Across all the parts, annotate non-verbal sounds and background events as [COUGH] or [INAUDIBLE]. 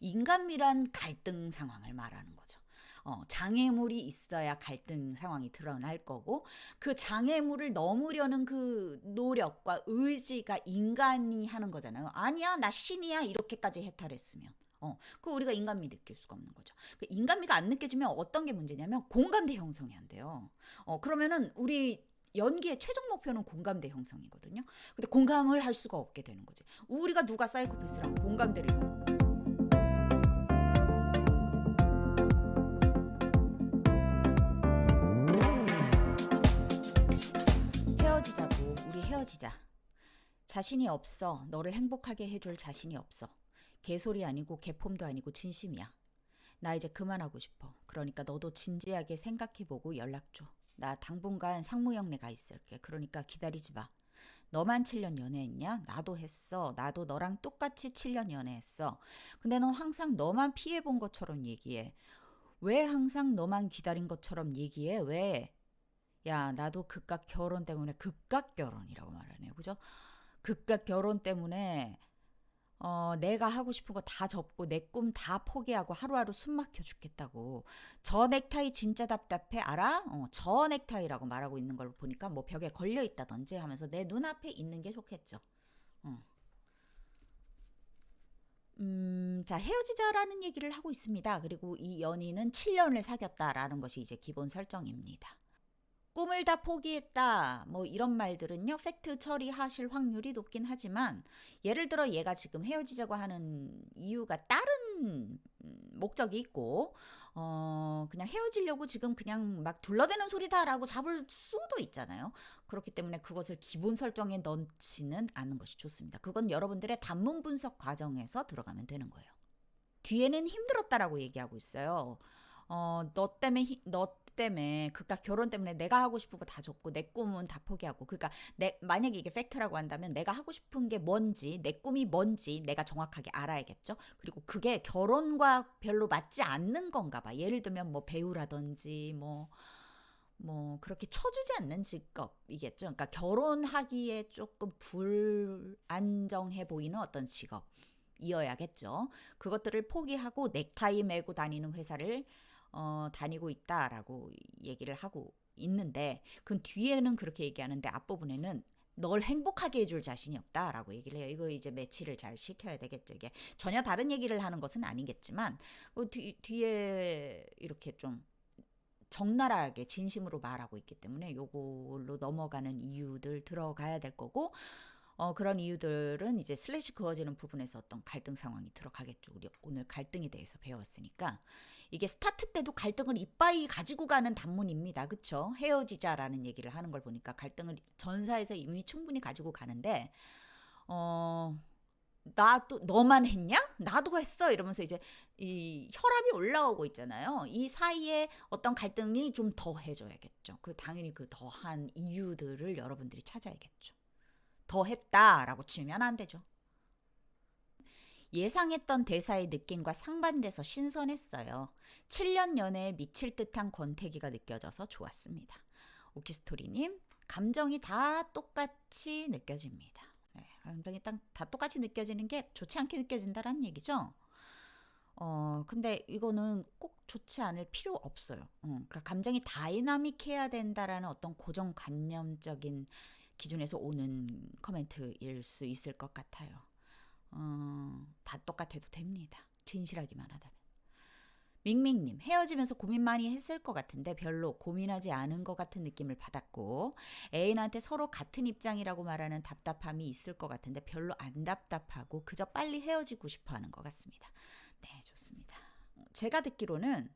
인간미란 갈등 상황을 말하는 거죠. 어, 장애물이 있어야 갈등 상황이 드러날 거고 그 장애물을 넘으려는 그 노력과 의지가 인간이 하는 거잖아요. 아니야, 나 신이야 이렇게까지 해탈했으면. 어, 그 우리가 인간미 느낄 수가 없는 거죠. 그 인간미가 안 느껴지면 어떤 게 문제냐면 공감대 형성이 안 돼요. 어, 그러면은 우리 연기의 최종 목표는 공감대 형성이거든요. 근데 공감을 할 수가 없게 되는 거지. 우리가 누가 사이코패스랑 공감대를 헤어지자고 우리 헤어지자. 자신이 없어. 너를 행복하게 해줄 자신이 없어. 개소리 아니고 개폼도 아니고 진심이야. 나 이제 그만하고 싶어. 그러니까 너도 진지하게 생각해보고 연락 줘. 나 당분간 상무형내 가 있을게. 그러니까 기다리지 마. 너만 7년 연애했냐? 나도 했어. 나도 너랑 똑같이 7년 연애했어. 근데 넌 항상 너만 피해본 것처럼 얘기해. 왜 항상 너만 기다린 것처럼 얘기해? 왜? 야, 나도 극각 결혼 때문에 극각 결혼이라고 말하네요. 그죠? 극각 결혼 때문에 어, 내가 하고 싶은 거 다 접고 내 꿈 다 포기하고 하루하루 숨 막혀 죽겠다고. 저 넥타이 진짜 답답해. 알아? 어, 저 넥타이라고 말하고 있는 걸 보니까 뭐 벽에 걸려 있다든지 하면서 내 눈앞에 있는 게 좋겠죠. 어. 음, 자, 헤어지자라는 얘기를 하고 있습니다. 그리고 이 연인은 7년을 사귀었다라는 것이 이제 기본 설정입니다. 꿈을 다 포기했다. 뭐 이런 말들은요. 팩트 처리하실 확률이 높긴 하지만 예를 들어 얘가 지금 헤어지자고 하는 이유가 다른 음, 목적이 있고 어 그냥 헤어지려고 지금 그냥 막 둘러대는 소리다라고 잡을 수도 있잖아요. 그렇기 때문에 그것을 기본 설정에 넣지는 않는 것이 좋습니다. 그건 여러분들의 단문 분석 과정에서 들어가면 되는 거예요. 뒤에는 힘들었다라고 얘기하고 있어요. 어, 너 때문에 히- 너 때문에 그니까 결혼 때문에 내가 하고 싶은 거 다 접고 내 꿈은 다 포기하고 그러니까 내 만약에 이게 팩트라고 한다면 내가 하고 싶은 게 뭔지 내 꿈이 뭔지 내가 정확하게 알아야겠죠. 그리고 그게 결혼과 별로 맞지 않는 건가 봐. 예를 들면 뭐 배우라든지 뭐뭐 그렇게 쳐주지 않는 직업이겠죠. 그러니까 결혼하기에 조금 불안정해 보이는 어떤 직업 이어야겠죠. 그것들을 포기하고 넥타이 메고 다니는 회사를 어, 다니고 있다라고 얘기를 하고 있는데 그 뒤에는 그렇게 얘기하는데 앞부분에는 널 행복하게 해줄 자신이 없다라고 얘기를 해요. 이거 이제 매치를 잘 시켜야 되겠죠. 이게 전혀 다른 얘기를 하는 것은 아니겠지만 그 뒤, 뒤에 이렇게 좀 적나라하게 진심으로 말하고 있기 때문에 요걸로 넘어가는 이유들 들어가야 될 거고 어, 그런 이유들은 이제 슬래시 그어지는 부분에서 어떤 갈등 상황이 들어가겠죠. 우리 오늘 갈등에 대해서 배웠으니까 이게 스타트 때도 갈등을 이빠이 가지고 가는 단문입니다. 그쵸? 헤어지자라는 얘기를 하는 걸 보니까 갈등을 전사에서 이미 충분히 가지고 가는데 어. 나도 너만 했냐? 나도 했어 이러면서 이제 이 혈압이 올라오고 있잖아요. 이 사이에 어떤 갈등이 좀 더해져야겠죠. 그 당연히 그 더한 이유들을 여러분들이 찾아야겠죠. 더 했다라고 치면 안 되죠. 예상했던 대사의 느낌과 상반돼서 신선했어요. 7년 연애에 미칠 듯한 권태기가 느껴져서 좋았습니다. 오키스토리님, 감정이 다 똑같이 느껴집니다. 네, 감정이 딱, 다 똑같이 느껴지는 게 좋지 않게 느껴진다라는 얘기죠. 어, 근데 이거는 꼭 좋지 않을 필요 없어요. 어, 그러니까 감정이 다이나믹해야 된다라는 어떤 고정관념적인 기준에서 오는 코멘트일 수 있을 것 같아요. 어, 다 똑같아도 됩니다. 진실하기만 하다면. 밍밍님, 헤어지면서 고민 많이 했을 것 같은데 별로 고민하지 않은 것 같은 느낌을 받았고, 애인한테 서로 같은 입장이라고 말하는 답답함이 있을 것 같은데 별로 안 답답하고 그저 빨리 헤어지고 싶어 하는 것 같습니다. 네, 좋습니다. 제가 듣기로는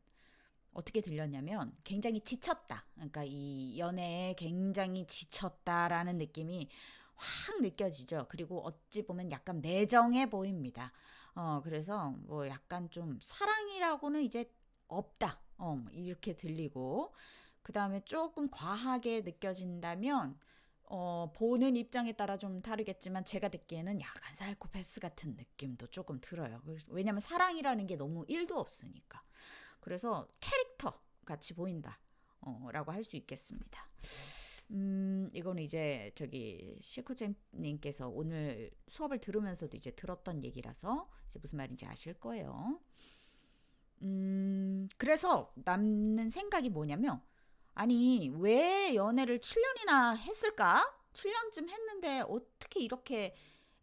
어떻게 들렸냐면 굉장히 지쳤다. 그러니까 이 연애에 굉장히 지쳤다라는 느낌이 확 느껴지죠. 그리고 어찌 보면 약간 매정해 보입니다. 어, 그래서 뭐 약간 좀 사랑이라고는 이제 없다. 어, 뭐 이렇게 들리고 그 다음에 조금 과하게 느껴진다면 어, 보는 입장에 따라 좀 다르겠지만 제가 듣기에는 약간 사이코패스 같은 느낌도 조금 들어요. 왜냐면 사랑이라는 게 너무 1도 없으니까. 그래서 캐릭터 같이 보인다. 어, 라고 할 수 있겠습니다. 음, 이거는 이제 저기 시코쟁님께서 오늘 수업을 들으면서도 이제 들었던 얘기라서 이제 무슨 말인지 아실 거예요. 음, 그래서 남는 생각이 뭐냐면, 아니, 왜 연애를 7년이나 했을까? 7년쯤 했는데 어떻게 이렇게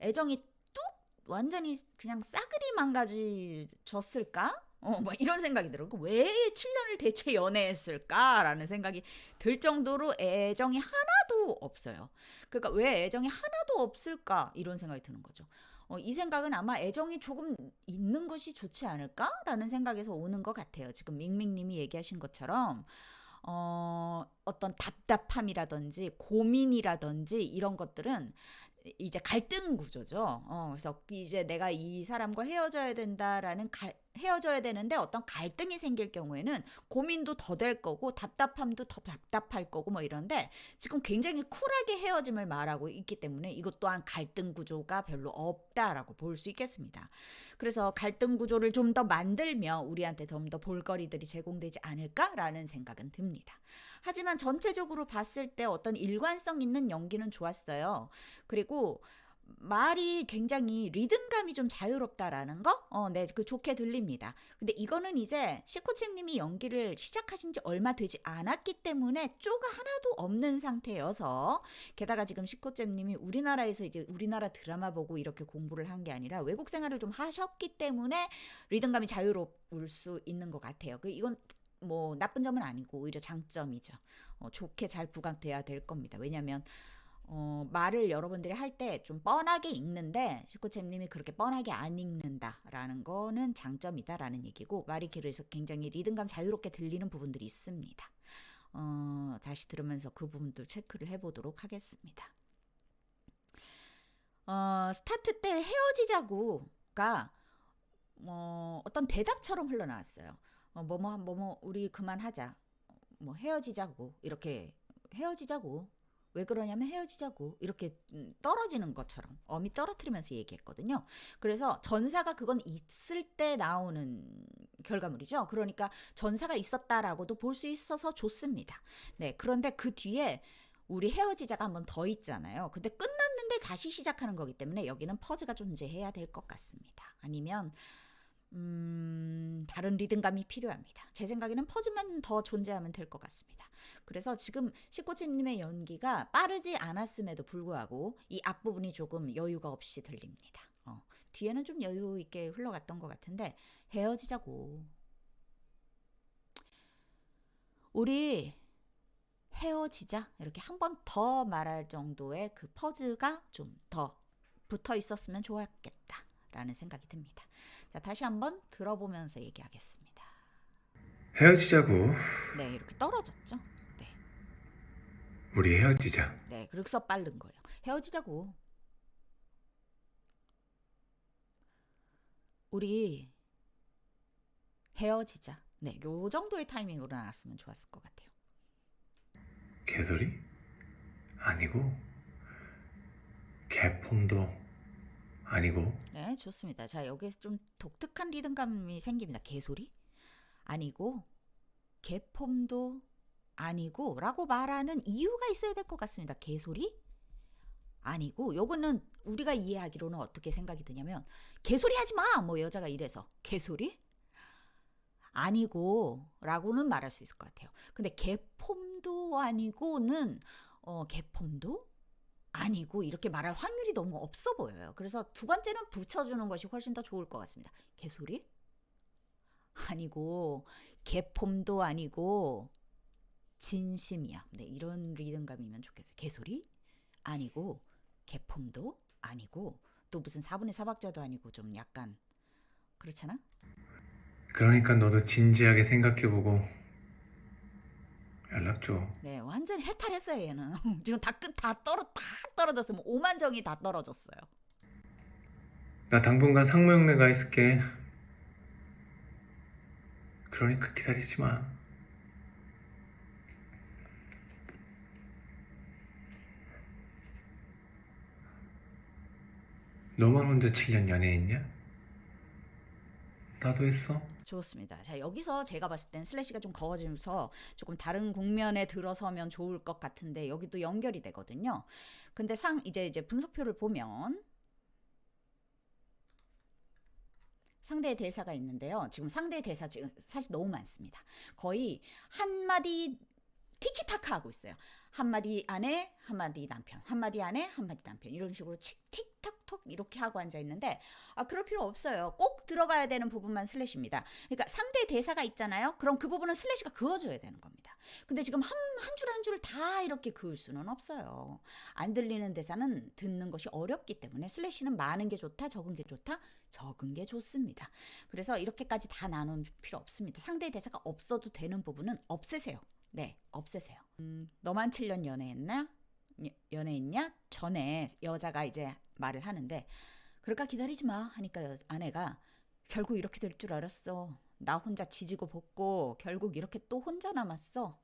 애정이 뚝 완전히 그냥 싸그리 망가지졌을까? 어, 뭐 이런 생각이 들어요. 왜 7년을 대체 연애했을까라는 생각이 들 정도로 애정이 하나도 없어요. 그러니까 왜 애정이 하나도 없을까? 이런 생각이 드는 거죠. 어, 이 생각은 아마 애정이 조금 있는 것이 좋지 않을까라는 생각에서 오는 것 같아요. 지금 밍밍님이 얘기하신 것처럼 어, 어떤 답답함이라든지 고민이라든지 이런 것들은 이제 갈등 구조죠. 어, 그래서 이제 내가 이 사람과 헤어져야 된다라는 갈, 헤어져야 되는데 어떤 갈등이 생길 경우에는 고민도 더 될 거고 답답함도 더 답답할 거고 뭐 이런데 지금 굉장히 쿨하게 헤어짐을 말하고 있기 때문에 이것 또한 갈등 구조가 별로 없다라고 볼 수 있겠습니다. 그래서 갈등 구조를 좀 더 만들며 우리한테 좀 더 볼거리들이 제공되지 않을까라는 생각은 듭니다. 하지만 전체적으로 봤을 때 어떤 일관성 있는 연기는 좋았어요. 그리고 말이 굉장히 리듬감이 좀 자유롭다라는 거, 어, 네, 그 좋게 들립니다. 근데 이거는 이제 시코칩님이 연기를 시작하신 지 얼마 되지 않았기 때문에 쪼가 하나도 없는 상태여서, 게다가 지금 시코칩님이 우리나라에서 이제 우리나라 드라마 보고 이렇게 공부를 한 게 아니라 외국 생활을 좀 하셨기 때문에 리듬감이 자유로울 수 있는 것 같아요. 그 이건 뭐 나쁜 점은 아니고 오히려 장점이죠. 어, 좋게 잘 부각돼야 될 겁니다. 왜냐하면 어, 말을 여러분들이 할 때 좀 뻔하게 읽는데 시코챔님이 그렇게 뻔하게 안 읽는다라는 거는 장점이다라는 얘기고 말이 길어서 굉장히 리듬감 자유롭게 들리는 부분들이 있습니다. 어, 다시 들으면서 그 부분도 체크를 해보도록 하겠습니다. 어, 스타트 때 헤어지자고가 어, 어떤 대답처럼 흘러나왔어요. 어, 뭐뭐 뭐뭐 우리 그만하자. 뭐 헤어지자고 이렇게 헤어지자고 왜 그러냐면 헤어지자고 이렇게 음, 떨어지는 것처럼 어미 떨어뜨리면서 얘기했거든요. 그래서 전사가 그건 있을 때 나오는 결과물이죠. 그러니까 전사가 있었다라고도 볼 수 있어서 좋습니다. 네. 그런데 그 뒤에 우리 헤어지자가 한 번 더 있잖아요. 근데 끝났는데 다시 시작하는 거기 때문에 여기는 퍼즈가 존재해야 될 것 같습니다. 아니면 음, 다른 리듬감이 필요합니다. 제 생각에는 퍼즈만 더 존재하면 될 것 같습니다. 그래서 지금 시코치님의 연기가 빠르지 않았음에도 불구하고 이 앞부분이 조금 여유가 없이 들립니다. 어, 뒤에는 좀 여유 있게 흘러갔던 것 같은데 헤어지자고. 우리 헤어지자 이렇게 한 번 더 말할 정도의 그 퍼즈가 좀 더 붙어 있었으면 좋았겠다 라는 생각이 듭니다. 자, 다시 한번 들어보면서 얘기하겠습니다. 헤어지자고. 네, 이렇게 떨어졌죠. 네, 우리 헤어지자. 네, 그래서 빠른 거예요. 헤어지자고. 우리 헤어지자. 네, 요 정도의 타이밍으로 나왔으면 좋았을 것 같아요. 개소리? 아니고. 개폼도 아니고. 네, 좋습니다. 자, 여기에서 좀 독특한 리듬감이 생깁니다. 개소리? 아니고, 개폼도 아니고, 라고 말하는 이유가 있어야 될 것 같습니다. 개소리? 아니고, 요거는 우리가 이해하기로는 어떻게 생각이 드냐면, 개소리 하지 마! 뭐 여자가 이래서. 개소리? 아니고, 라고는 말할 수 있을 것 같아요. 근데 개폼도 아니고는, 어, 개폼도? 아니고 이렇게 말할 확률이 너무 없어 보여요. 그래서 두 번째는 붙여주는 것이 훨씬 더 좋을 것 같습니다. 개소리? 아니고 개폼도 아니고 진심이야. 네, 이런 리듬감이면 좋겠어요. 개소리? 아니고 개폼도 아니고 또 무슨 4분의 4박자도 아니고 좀 약간 그렇잖아? 그러니까 너도 진지하게 생각해보고 줘. 네, 완전 해탈했어요, 얘는. [LAUGHS] 지금 다 끝 다 떨어 다 떨어졌어요. 뭐 오만정이 다 떨어졌어요. 나 당분간 상무형네 가 있을게. 그러니까 기다리지 마. 너만 혼자 7년 연애했냐? 나도 했어. 좋습니다. 자, 여기서 제가 봤을 땐 슬래시가 좀 거워지면서 조금 다른 국면에 들어서면 좋을 것 같은데 여기도 연결이 되거든요. 근데 상 이제 이제 분석표를 보면 상대의 대사가 있는데요. 지금 상대의 대사 지금 사실 너무 많습니다. 거의 한 마디 티키타카 하고 있어요. 한마디 아내, 한마디 남편, 한마디 아내, 한마디 남편 이런 식으로 칙, 틱 탁톡 이렇게 하고 앉아 있는데 아 그럴 필요 없어요. 꼭 들어가야 되는 부분만 슬래시입니다. 그러니까 상대 대사가 있잖아요. 그럼 그 부분은 슬래시가 그어줘야 되는 겁니다. 근데 지금 한 한 줄 한줄다 이렇게 그을 수는 없어요. 안 들리는 대사는 듣는 것이 어렵기 때문에 슬래시는 많은 게 좋다, 적은 게 좋다, 적은 게 좋습니다. 그래서 이렇게까지 다 나눌 필요 없습니다. 상대 대사가 없어도 되는 부분은 없애세요. 네, 없애세요. 음, 너만 7년 연애했나? 여- 연애했냐? 전에 여자가 이제 말을 하는데 그럴까 기다리지 마 하니까 여- 아내가 결국 이렇게 될 줄 알았어. 나 혼자 지지고 볶고 결국 이렇게 또 혼자 남았어.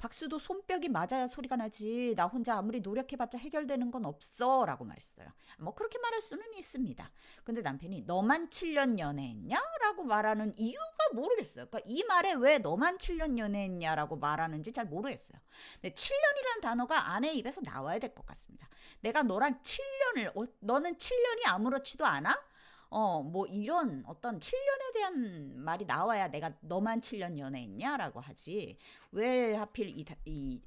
박수도 손뼉이 맞아야 소리가 나지. 나 혼자 아무리 노력해봤자 해결되는 건 없어. 라고 말했어요. 뭐 그렇게 말할 수는 있습니다. 근데 남편이 너만 7년 연애했냐? 라고 말하는 이유가 모르겠어요. 그러니까 이 말에 왜 너만 7년 연애했냐 라고 말하는지 잘 모르겠어요. 근데 7년이라는 단어가 아내 입에서 나와야 될 것 같습니다. 내가 너랑 7년을, 어, 너는 7년이 아무렇지도 않아? 어, 뭐 이런 어떤 7년에 대한 말이 나와야 내가 너만 7년 연애했냐라고 하지. 왜 하필 이, 다- 이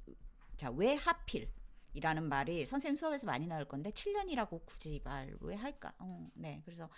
자, 왜 하필? 이라는 말이 선생님 수업에서 많이 나올 건데 7년이라고 굳이 말 왜 할까? 어, 네. 그래서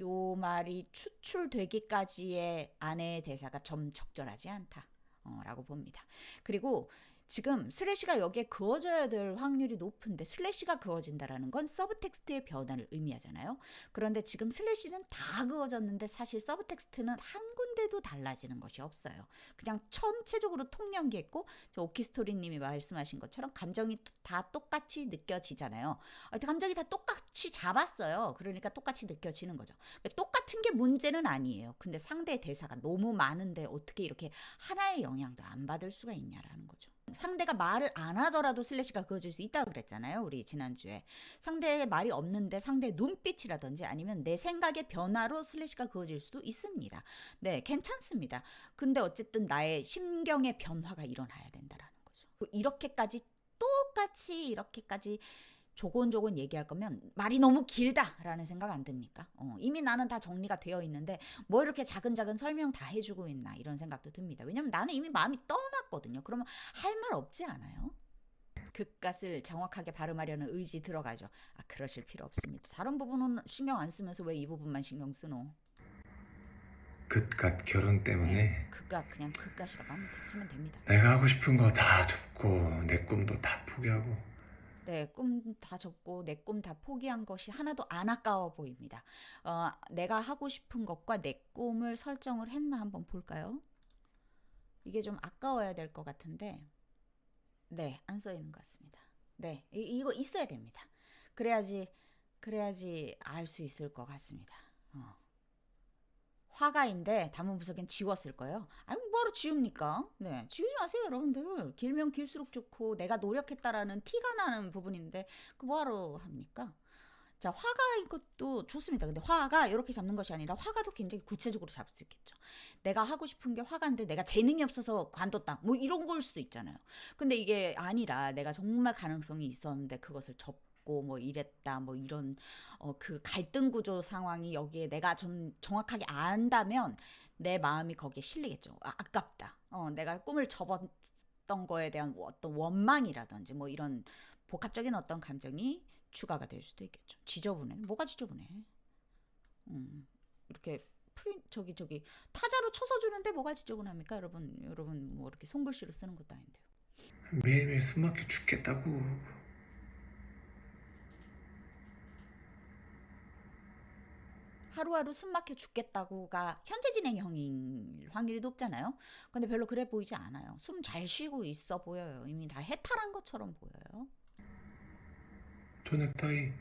요 말이 추출되기까지의 아내의 대사가 좀 적절하지 않다. 어, 라고 봅니다. 그리고 지금 슬래시가 여기에 그어져야 될 확률이 높은데 슬래시가 그어진다라는 건 서브텍스트의 변화를 의미하잖아요. 그런데 지금 슬래시는 다 그어졌는데 사실 서브텍스트는 한 군데도 달라지는 것이 없어요. 그냥 전체적으로 통연기했고 저 오키스토리님이 말씀하신 것처럼 감정이 다 똑같이 느껴지잖아요. 아, 감정이 다 똑같이 잡았어요. 그러니까 똑같이 느껴지는 거죠. 똑같은 게 문제는 아니에요. 근데 상대의 대사가 너무 많은데 어떻게 이렇게 하나의 영향도 안 받을 수가 있냐라는 거죠. 상대가 말을 안 하더라도 슬래시가 그어질 수 있다고 그랬잖아요. 우리 지난주에. 상대의 말이 없는데 상대의 눈빛이라든지 아니면 내 생각의 변화로 슬래시가 그어질 수도 있습니다. 네, 괜찮습니다. 근데 어쨌든 나의 심경의 변화가 일어나야 된다라는 거죠. 이렇게까지 똑같이 이렇게까지 조곤조곤 얘기할 거면 말이 너무 길다라는 생각 안 듭니까? 어, 이미 나는 다 정리가 되어 있는데 뭐 이렇게 작은작은 설명 다 해주고 있나 이런 생각도 듭니다. 왜냐면 나는 이미 마음이 떠났거든요. 그러면 할 말 없지 않아요? 그깟을 정확하게 발음하려는 의지 들어가죠. 아 그러실 필요 없습니다. 다른 부분은 신경 안 쓰면서 왜 이 부분만 신경 쓰노? 그깟 결혼 때문에 그깟 그냥 그깟이라고 하면 됩니다. 내가 하고 싶은 거 다 접고 내 꿈도 다 포기하고 네, 꿈 다 접고 내 꿈 다 포기한 것이 하나도 안 아까워 보입니다. 어, 내가 하고 싶은 것과 내 꿈을 설정을 했나 한번 볼까요? 이게 좀 아까워야 될 것 같은데, 네, 안 써 있는 것 같습니다. 네, 이, 이거 있어야 됩니다. 그래야지, 그래야지 알 수 있을 것 같습니다. 어. 화가인데 담은 부석엔 지웠을 거예요. 아니 뭐하러 지웁니까? 네, 지우지 마세요, 여러분들. 길면 길수록 좋고 내가 노력했다라는 티가 나는 부분인데 그 뭐하러 합니까? 자, 화가인 것도 좋습니다. 근데 화가 이렇게 잡는 것이 아니라 화가도 굉장히 구체적으로 잡을 수 있겠죠. 내가 하고 싶은 게 화가인데 내가 재능이 없어서 관뒀다. 뭐 이런 걸 수도 있잖아요. 근데 이게 아니라 내가 정말 가능성이 있었는데 그것을 접 고 뭐 이랬다. 뭐 이런 어, 그 갈등 구조 상황이 여기에 내가 좀 정확하게 안다면 내 마음이 거기에 실리겠죠. 아, 아깝다. 어, 내가 꿈을 접었던 거에 대한 어떤 원망이라든지 뭐 이런 복합적인 어떤 감정이 추가가 될 수도 있겠죠. 지저분해. 뭐가 지저분해? 음, 이렇게 프린 저기 저기 타자로 쳐서 주는데 뭐가 지저분합니까, 여러분? 여러분 뭐 이렇게 손글씨로 쓰는 것도 아닌데요. 매일매일 숨막혀 죽겠다고 하루하루 숨막혀 죽겠다고가 현재 진행형일 확률이 높잖아요. 근데 별로 그래 보이지 않아요. 숨 잘 쉬고 있어 보여요. 이미 다 해탈한 것처럼 보여요. 저 넥타이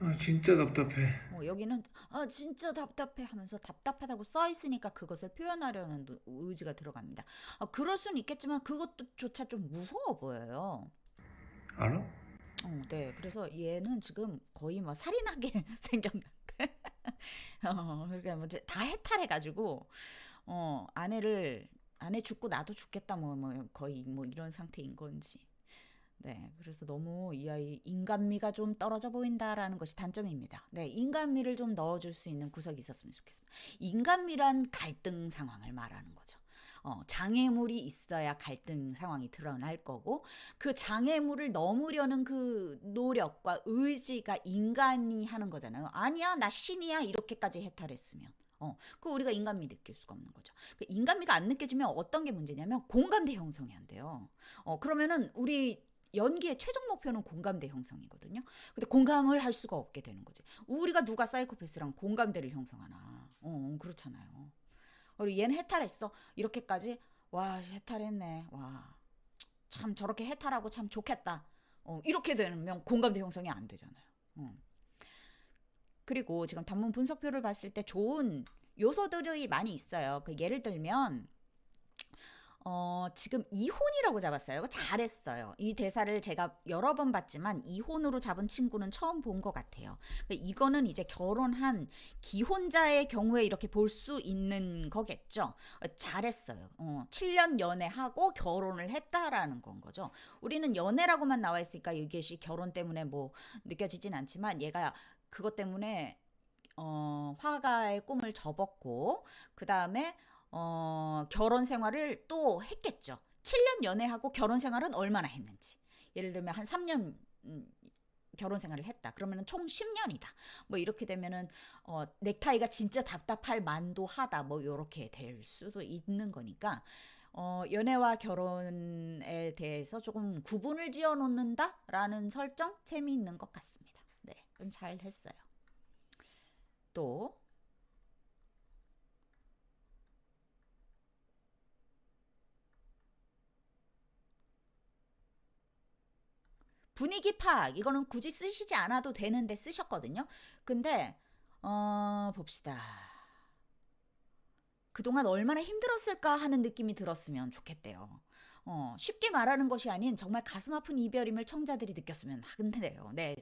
아 진짜 답답해 뭐 여기는 아 진짜 답답해 하면서 답답하다고 써 있으니까 그것을 표현하려는 노- 의지가 들어갑니다. 아, 그럴 수는 있겠지만 그것조차 좀 무서워 보여요. 알아? 어, 네. 그래서 얘는 지금 거의 뭐 살인하게 [LAUGHS] 생겼는데 [LAUGHS] 어, 그러니까 뭐다 해탈해가지고 어 아내를 아내 죽고 나도 죽겠다 뭐, 뭐 거의 뭐 이런 상태인 건지. 네, 그래서 너무 이 아이 인간미가 좀 떨어져 보인다라는 것이 단점입니다. 네, 인간미를 좀 넣어줄 수 있는 구석이 있었으면 좋겠습니다. 인간미란 갈등 상황을 말하는 거죠. 어, 장애물이 있어야 갈등 상황이 드러날 거고 그 장애물을 넘으려는 그 노력과 의지가 인간이 하는 거잖아요. 아니야, 나 신이야 이렇게까지 해탈했으면. 어, 그 우리가 인간미 느낄 수가 없는 거죠. 그 인간미가 안 느껴지면 어떤 게 문제냐면 공감대 형성이 안 돼요. 어, 그러면은 우리 연기의 최종 목표는 공감대 형성이거든요. 근데 공감을 할 수가 없게 되는 거지. 우리가 누가 사이코패스랑 공감대를 형성하나. 어, 그렇잖아요. 그리고 얘는 해탈했어. 이렇게까지 와 해탈했네. 와 참 저렇게 해탈하고 참 좋겠다. 어, 이렇게 되면 공감대 형성이 안 되잖아요. 어. 그리고 지금 단문 분석표를 봤을 때 좋은 요소들이 많이 있어요. 그 예를 들면 어, 지금 이혼이라고 잡았어요. 잘했어요. 이 대사를 제가 여러 번 봤지만 이혼으로 잡은 친구는 처음 본 것 같아요. 그러니까 이거는 이제 결혼한 기혼자의 경우에 이렇게 볼 수 있는 거겠죠. 어, 잘했어요. 어, 7년 연애하고 결혼을 했다라는 건 거죠. 우리는 연애라고만 나와 있으니까 이것이 결혼 때문에 뭐 느껴지진 않지만 얘가 그것 때문에 어, 화가의 꿈을 접었고 그 다음에 어, 결혼 생활을 또 했겠죠. 7년 연애하고 결혼 생활은 얼마나 했는지. 예를 들면 한 3년 음, 결혼 생활을 했다. 그러면은 총 10년이다. 뭐 이렇게 되면은 어, 넥타이가 진짜 답답할 만도 하다. 뭐 요렇게 될 수도 있는 거니까 어, 연애와 결혼에 대해서 조금 구분을 지어 놓는다라는 설정 재미있는 것 같습니다. 네, 그건 잘 했어요. 또 분위기 파악 이거는 굳이 쓰시지 않아도 되는데 쓰셨거든요. 근데 어 봅시다. 그동안 얼마나 힘들었을까 하는 느낌이 들었으면 좋겠대요. 어, 쉽게 말하는 것이 아닌 정말 가슴 아픈 이별임을 청자들이 느꼈으면 하는데요. 네,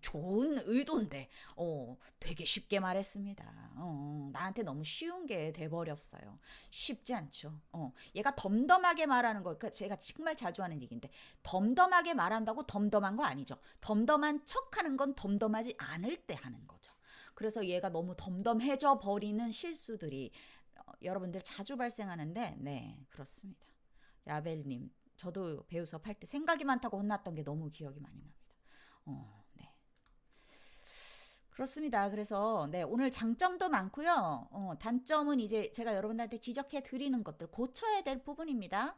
좋은 의도인데, 어, 되게 쉽게 말했습니다. 어, 나한테 너무 쉬운 게 돼버렸어요. 쉽지 않죠. 어, 얘가 덤덤하게 말하는 거, 그 제가 정말 자주 하는 얘기인데, 덤덤하게 말한다고 덤덤한 거 아니죠. 덤덤한 척 하는 건 덤덤하지 않을 때 하는 거죠. 그래서 얘가 너무 덤덤해져 버리는 실수들이 어, 여러분들 자주 발생하는데, 네, 그렇습니다. 라벨님, 저도 배우 수업할 때 생각이 많다고 혼났던 게 너무 기억이 많이 납니다. 어, 네. 그렇습니다. 그래서 네, 오늘 장점도 많고요. 어, 단점은 이제 제가 여러분들한테 지적해 드리는 것들 고쳐야 될 부분입니다.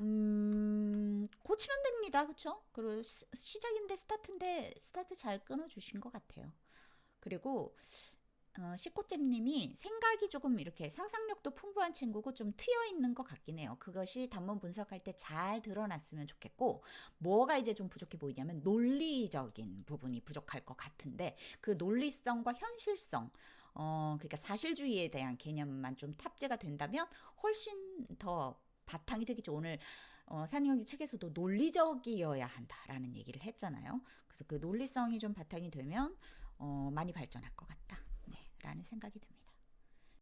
음, 고치면 됩니다. 그렇죠? 그리고 시, 시작인데 스타트인데 스타트 잘 끊어 주신 것 같아요. 그리고 어, 식코잼님이 생각이 조금 이렇게 상상력도 풍부한 친구고 좀 트여 있는 것 같긴 해요. 그것이 단문 분석할 때 잘 드러났으면 좋겠고, 뭐가 이제 좀 부족해 보이냐면 논리적인 부분이 부족할 것 같은데, 그 논리성과 현실성, 어, 그러니까 사실주의에 대한 개념만 좀 탑재가 된다면 훨씬 더 바탕이 되겠죠. 오늘 어, 산영이 책에서도 논리적이어야 한다라는 얘기를 했잖아요. 그래서 그 논리성이 좀 바탕이 되면 어, 많이 발전할 것 같다. 네, 라는 생각이 듭니다.